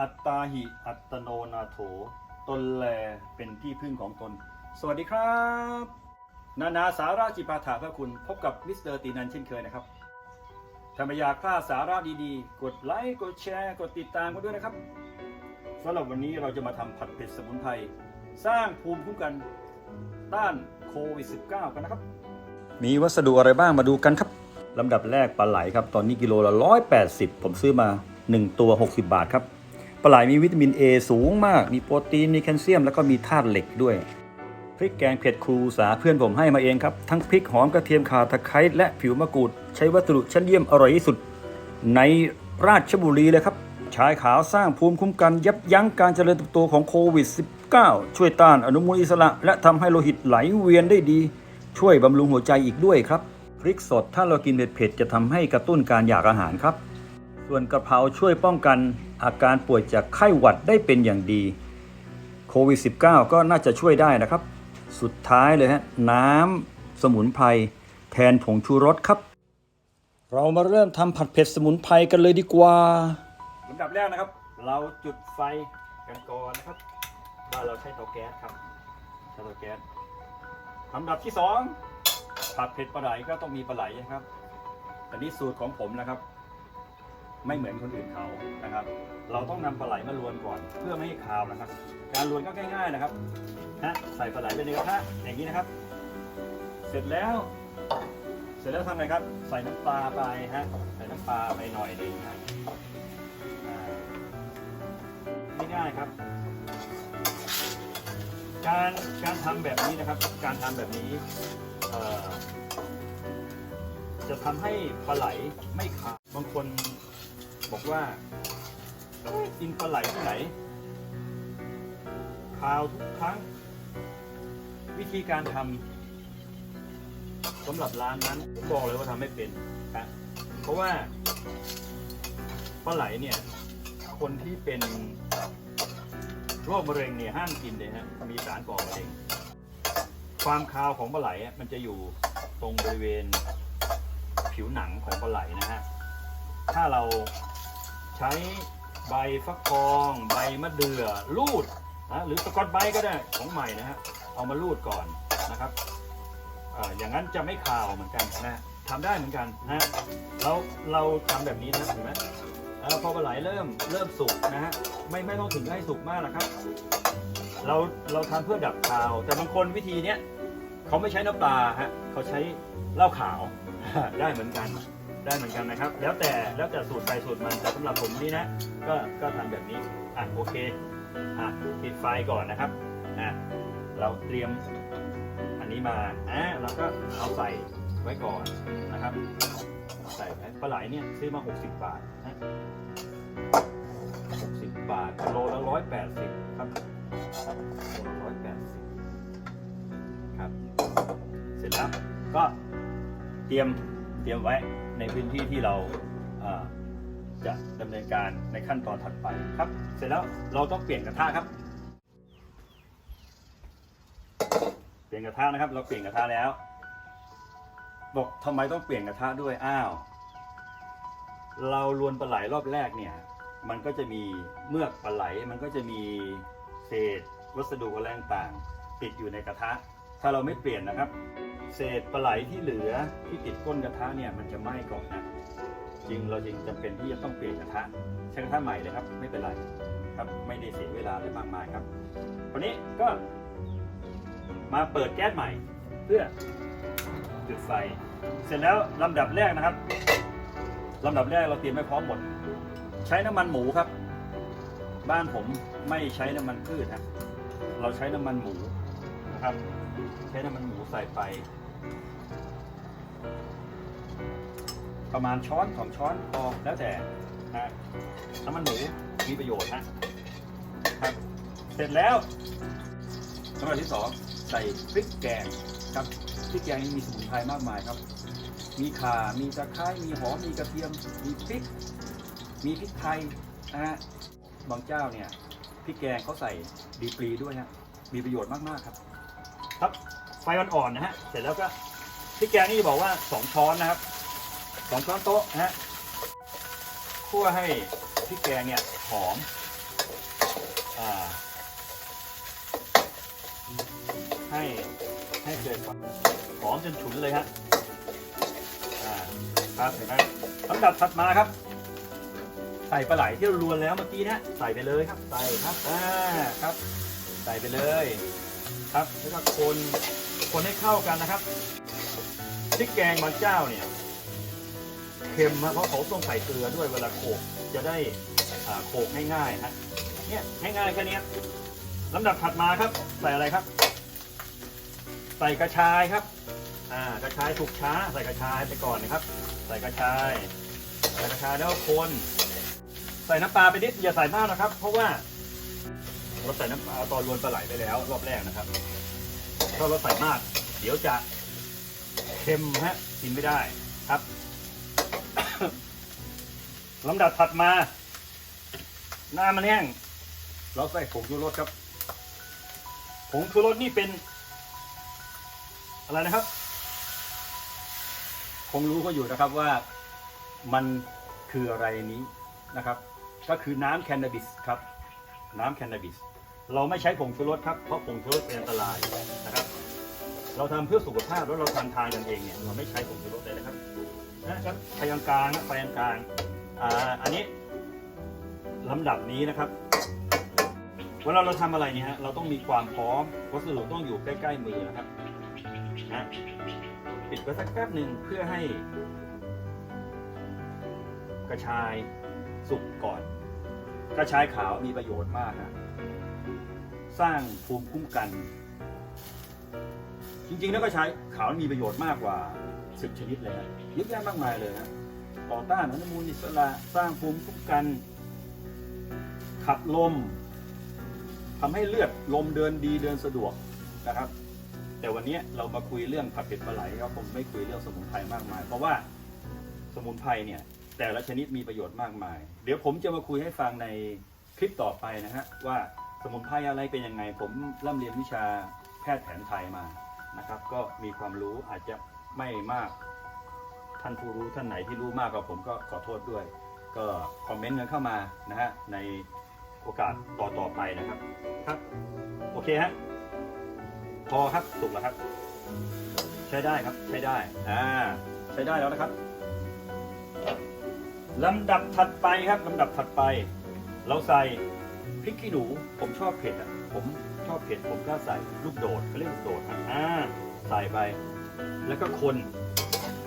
อัตตาหิอัตโนนาโถ ตนแลเป็นที่พึ่งของตน สวัสดีครับ นานาสาระจิปาถาพระคุณพบกับมิสเตอร์ตีนันเช่นเคยนะครับถ้าไม่อยากพลาดสาระดีๆ กดไลค์กดแชร์กดติดตามกันด้วยนะครับสำหรับวันนี้เราจะมาทำผัดเผ็ดสมุนไพรสร้างภูมิคุ้มกันต้านโควิด -19 กันนะครับ มีวัสดุอะไรบ้างมาดูกันครับลำดับแรกปลาไหลครับ ตอนนี้กิโลละ 180 ผมซื้อมา 1 ตัว 60 บาทครับ ปลาไหลมีวิตามิน A สูงมาก มีโปรตีน มีแคลเซียม แล้วก็มีธาตุเหล็กด้วย พริกแกงเผ็ดครูสาเพื่อนผมให้มาเองครับ ทั้งพริกหอมกระเทียมข่าตะไคร้และผิวมะกรูด ใช้วัสดุชั้นเยี่ยมอร่อยที่สุด ในราชบุรีเลยครับ ชายขาวสร้างภูมิคุ้มกันยับยั้งการเจริญเติบโตของโควิด -19 ช่วยต้านอนุมูลอิสระ และทำให้โลหิตไหลเวียนได้ดี ช่วยบำรุงหัวใจอีกด้วยครับ พริกสดถ้าเรากินเผ็ดๆจะทำให้กระตุ้นการอยากอาหารครับ ส่วนกระเพราช่วยป้องกัน อาการป่วยจากไข้หวัดได้เป็นอย่างดีโควิด -19 ก็น่าจะช่วยได้นะครับ สุดท้ายเลยฮะน้ำสมุนไพรแทนผงชูรสครับ เรามาเริ่มทำผัดเผ็ดสมุนไพรกันเลยดีกว่าลำดับแรกนะครับ เราจุดไฟกันก่อนนะครับบ้าเราใช้เตาแก๊สครับใช้เตาแก๊สลำดับที่สองผัดเผ็ดปลาไหลก็ต้องมีปลาไหลนะครับแต่นี่สูตรของผมนะครับ ไม่เหมือนคนอื่นเขานะครับ เราต้องนำปลาไหลมาลวนก่อนเพื่อไม่ให้คาวนะครับ การลวนก็ง่ายๆนะครับฮะใส่ปลาไหลไปในกระทะอย่างนี้นะครับ เสร็จแล้ว เสร็จแล้วทำไงครับ ใส่น้ำปลาไปฮะใส่น้ำปลาไปหน่อยหนึ่งฮะอ่ง่ายๆครับ การการทำแบบนี้นะครับ การทำแบบนี้เอ่อจะทำให้ปลาไหลไม่ขาวบางคน บอกว่าอกินปลาไหลที่ไหนขาวทุกครั้ง วิธีการทำสำหรับร้านนั้นผมบอกเลยว่าทำไม่เป็นครับเพราะว่าปลาไหลเนี่ย คนที่เป็นโรคมะเร็งเนี่ยห้ามกินเลยฮะมีสารก่อมะเร็งความคาวของปลาไหลมันจะอยู่ตรงบริเวณผิวหนังของปลาไหลนะฮะ ถ้าเรา ใช้ใบฟักทอง ใบมะเดื่อลูดนะหรือสกอตไบก็ได้ของใหม่นะฮะเอามาลูดก่อนนะครับออย่างนั้นจะไม่คาวเหมือนกันนะทำได้เหมือนกันนะเราเราทำแบบนี้นะเห็นไหมอพอปลาไหลเริ่มเริ่มสุกนะฮะไม่ไม่ต้องถึงให้สุกมากนะครับ เราเราทำเพื่อดับคาว แต่บางคนวิธีเนี้ยเขาไม่ใช้น้ำปลาฮะเขาใช้เหล้าขาวได้เหมือนกัน ได้เหมือนกันนะครับ แล้วแต่แล้วแต่สูตรใครสูตรมันแต่สำหรับผมนี่นะ ก็ก็ทำแบบนี้อะโอเคอะปิดไฟก่อนนะครับอะเราเตรียมอันนี้มาอะเราก็เอาใส่ไว้ก่อนนะครับ ใส่ไว้ปลาไหลเนี่ยซื้อมา 60 บาทนะ60 บาทโลละ180 ครับโลละ180 ครับ เสร็จแล้วก็เตรียม เตรียมไว้ในพื้นที่ที่เราจะดำเนินการในขั้นตอนถัดไปครับ เสร็จแล้วเราต้องเปลี่ยนกระทะครับ เปลี่ยนกระทะนะครับ เราเปลี่ยนกระทะแล้ว บอกทำไมต้องเปลี่ยนกระทะด้วยอ้าว เราลวนปลาไหลรอบแรกเนี่ย มันก็จะมีเมือกปลาไหล มันก็จะมีเศษวัสดุอะไรต่างติดอยู่ในกระทะ ถ้าเราไม่เปลี่ยนนะครับ เศษปลาไหลที่เหลือที่ติดก้นกระทะเนี่ยมันจะไหม้ก่อนนะจริงเราจึงจำเป็นที่จะต้องเปลี่ยนกระทะใช้กระทะใหม่เลยครับ ไม่เป็นไรครับไม่ได้เสียเวลาอะไรมากมายครับวันนี้ก็มาเปิดแก๊สใหม่ เพื่อจุดไฟ เสร็จแล้วลำดับแรกนะครับลำดับแรกเราเตรียมไว้พร้อมหมด ใช้น้ำมันหมูครับ บ้านผมไม่ใช้น้ำมันพืชนะเราใช้น้ำมันหมู นะครับ ใช้น้ำมันหมูใส่ไป ประมาณช้อนสองช้อนพอแล้วแต่นะน้ำมันหมูมีประโยชน์นะครับ เสร็จแล้วสำหรับที่สองใส่พริกแกงครับพริกแกงนี่มีสมุนไพรมากมายครับ มีข่า มีตะไคร้ มีหอม มีกระเทียม มีพริก มีพริกไทยนะฮะ บางเจ้าเนี่ยพริกแกงเขาใส่ดีปรีด้วยฮะ มีประโยชน์มาก ๆ ครับ ครับไฟอ่อนๆนะฮะเสร็จแล้วก็พริกแกงนี่บอกว่าสองช้อนนะครับสองช้อนโต๊ะนะฮะคั่วให้พริกแกงเนี่ยหอมอ่าให้ให้เกิดความหอมจนฉุนเลยฮะอ่าครับเห็นไหมลำดับถัดมาครับ ใส่ปลาไหลที่เราลวนแล้วเมื่อกี้นะใส่ไปเลยครับใส่ครับอ่าครับ ใส่ไปเลย ครับแล้วก็คนคนให้เข้ากันนะครับพริกแกงบางเจ้าเนี่ยเค็มนะเพราะเขาต้องใส่เกลือด้วยเวลาโขกจะได้โขกง่ายๆฮะเนี่ยง่ายๆแค่นี้ลำดับถัดมาครับใส่อะไรครับ ใส่กระชายครับอ่ากระชายสุกช้า ใส่กระชายไปก่อนนะครับ ใส่กระชายใส่กระชายแล้วคน ใส่น้ำปลาไปนิดอย่าใส่มากนะครับ เพราะว่า เราใส่น้ำปลาตอนรวนปลาไหลไปแล้ว รอบแรกนะครับ ถ้าเราใส่มาก เดี๋ยวจะเค็มฮะกินไม่ได้ครับลำดับถัดมา หน้ามันแห้งเราใส่ผงชูรสครับผงชูรสนี่เป็น อะไรนะครับ คงรู้ก็อยู่นะครับว่ามันคืออะไรนี้นะครับ ก็คือน้ำแคนนาบิสครับ น้ำแคนนาบิส เราไม่ใช้ผงชูรสครับเพราะผงชูรสเป็นอันตรายนะครับ เราทำเพื่อสุขภาพแล้วเราทานทานกันเองเนี่ยเราไม่ใช้ผงชูรสเลยนะครับนะครับพยางกลางนะพยางกลางอ่าอันนี้ลำดับนี้นะครับเวลาเราทำอะไรเนี่ยฮะเราต้องมีความพร้อมวัสดุต้องอยู่ใกล้ ๆ มือนะครับนะปิดไว้สักแป๊บหนึ่งเพื่อให้ กระชายสุกก่อน กระชายขาวมีประโยชน์มากนะ สร้างภูมิคุ้มกัน จริงๆ แล้วกระชายขาวมีประโยชน์มากกว่า10ชนิดเลยนะเยอะแยะมากมายเลยนะต่อต้านอนุมูลอิสระสร้างภูมิคุ้มกัน ขับลมทำให้เลือดลมเดินดีเดินสะดวกนะครับ แต่วันนี้เรามาคุยเรื่องผัดเผ็ดปลาไหลก็คงไม่คุยเรื่องสมุนไพรมากมาย เพราะว่าสมุนไพรเนี่ยแต่ละชนิดมีประโยชน์มากมาย เดี๋ยวผมจะมาคุยให้ฟังในคลิปต่อไปนะฮะว่า สมุนไพรอะไรเป็นยังไง ผมร่ำเรียนวิชาแพทย์แผนไทยมานะครับ ก็มีความรู้อาจจะไม่มาก ท่านผู้รู้ท่านไหนที่รู้มากกว่าผมก็ขอโทษด้วย ก็คอมเมนต์กันเข้ามานะฮะในโอกาสต่อต่อๆไปนะครับครับ โอเคฮะพอครับสุกแล้วครับ ใช้ได้ครับใช้ได้อ่าใช้ได้แล้วนะครับลำดับถัดไปครับลำดับถัดไป เราใส่ พริกขี้หนูผมชอบเผ็ดอะ ผมชอบเผ็ดผมก็ใส่ลูกโดดเขาเรียกลูกโดดอ่าใส่ไป แล้วก็คน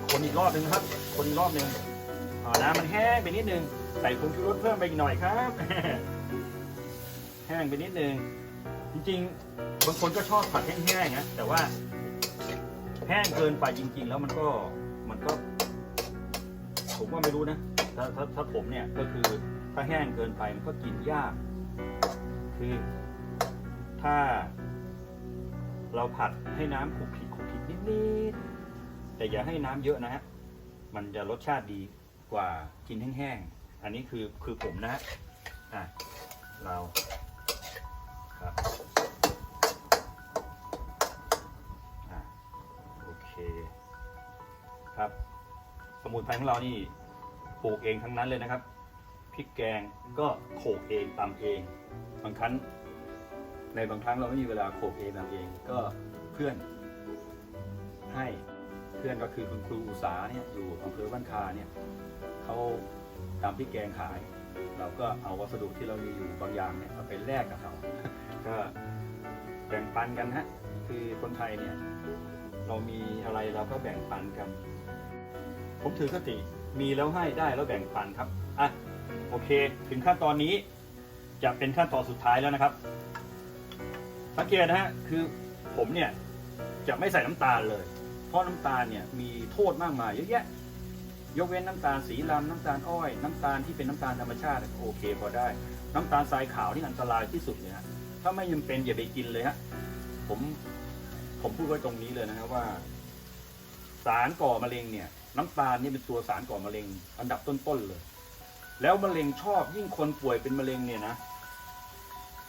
คนอีกรอบหนึ่งครับ คนอีกรอบหนึ่งอ่าน้ำมันแห้งไปนิดนึง ใส่ผงชูรสเพิ่มไปอีกหน่อยครับ แห้งไปนิดนึง จริงๆ บางคนก็ชอบผัดแห้งๆนะแต่ว่า แห้งเกินไปจริง ๆ แล้วมันก็มันก็ ผมว่าไม่รู้นะถ้าถ้าถ้าผมเนี่ยก็คือถ้าแห้งเกินไปมันก็กินยาก คือ ถ้า เราผัดให้น้ำขลุกขลิกขลุกขลิกนิดๆแต่อย่าให้น้ำเยอะนะฮะมันจะรสชาติดีกว่ากินแห้งๆอันนี้คือคือผมนะฮะอะเราครับอะโอเคครับสมุนไพรของเรานี่ปลูกเองทั้งนั้นเลยนะครับ พริกแกงก็โขลกเองตำเอง บางครั้งในบางครั้งเราไม่มีเวลาโขลกเองตำเองก็เพื่อนให้เพื่อนก็คือคุณครูอุษาเนี่ยอยู่อำเภอบ้านคาเนี่ยเขาทำพริกแกงขาย เราก็เอาวัสดุที่เรามีอยู่บางอย่างเนี่ยเอาไปแลกกับเขาก็แบ่งปันกันฮะคือคนไทยเนี่ยเรามีอะไรเราก็แบ่งปันกัน ผมถือคติมีแล้วให้ได้แล้วแบ่งปันครับอะ โอเค ถึงขั้นตอนนี้จะเป็นขั้นตอนสุดท้ายแล้วนะครับ สังเกตนะฮะคือผมเนี่ยจะไม่ใส่น้ำตาลเลย เพราะน้ำตาลเนี่ยมีโทษมากมายเยอะแยะ ยกเว้นน้ำตาลสีลำน้ำตาลอ้อย น้ำตาลที่เป็นน้ำตาลธรรมชาติโอเคพอได้ น้ำตาลทรายขาวนี่อันตรายที่สุดเลยฮะถ้าไม่ยังเป็นอย่าไปกินเลยฮะผมผมพูดไว้ตรงนี้เลยนะครับว่า สารก่อมะเร็งเนี่ย น้ำตาลนี่เป็นตัวสารก่อมะเร็ง อันดับต้นๆเลย แล้วมะเร็งชอบยิ่งคนป่วยเป็นมะเร็งเนี่ยนะ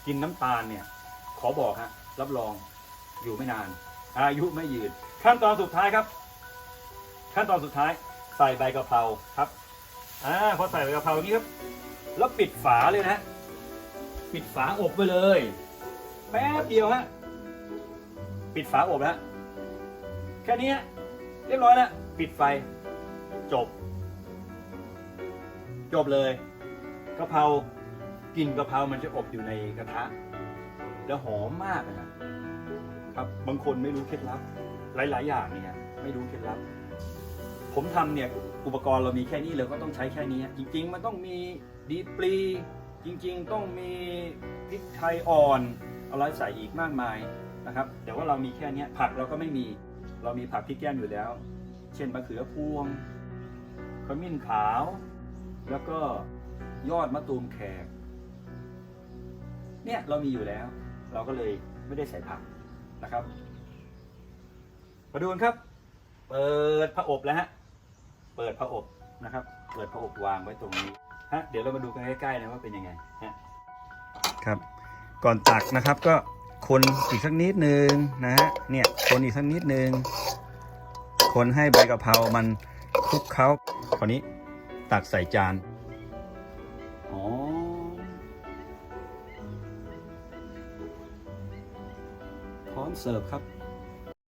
กินน้ำตาลเนี่ย ขอบอกฮะรับรองอยู่ไม่นาน อายุไม่ยืน ขั้นตอนสุดท้ายครับ ขั้นตอนสุดท้าย ใส่ใบกะเพราครับอ่าพอใส่ใบกะเพราอย่างนี้ครับแล้วปิดฝาเลยนะปิดฝาอบไว้เลยแป๊บเดียวฮะปิดฝาอบแล้วแค่นี้เรียบร้อยแล้วปิดไฟจบ จบเลยกะเพรากลิ่นกะเพรามันจะอบอยู่ในกระทะ แล้วหอมมากนะครับครับบางคนไม่รู้เคล็ดลับ หลาย ๆ อย่างเนี่ยไม่รู้เคล็ดลับ ผมทำเนี่ยอุปกรณ์เรามีแค่นี้เราก็ต้องใช้แค่นี้ จริง ๆ มันต้องมีดีปลีจริง ๆ ต้องมีพริกไทยอ่อนอะไรใส่อีกมากมายนะครับแต่ว่าเรามีแค่นี้ผักเราก็ไม่มี เรามีผักที่แก้มอยู่แล้ว เช่นมะเขือพวงขมิ้นขาว แล้วก็ยอดมะตูมแขก เนี่ยเรามีอยู่แล้ว เราก็เลยไม่ได้ใส่ผักนะครับ มาดูกันครับ เปิดผ้าอบแล้วฮะ เปิดผ้าอบนะครับ เปิดผ้าอบวางไว้ตรงนี้ฮะ เดี๋ยวเรามาดูกันใกล้ๆนะว่าเป็นยังไงฮะ ครับ ก่อนตักนะครับก็คนอีกสักนิดนึงนะฮะ เนี่ยคนอีกสักนิดนึง คนให้ใบกะเพรามันคลุกเคล้าคราวนี้ ตักใส่จาน อ๋อ พร้อมเสิร์ฟครับ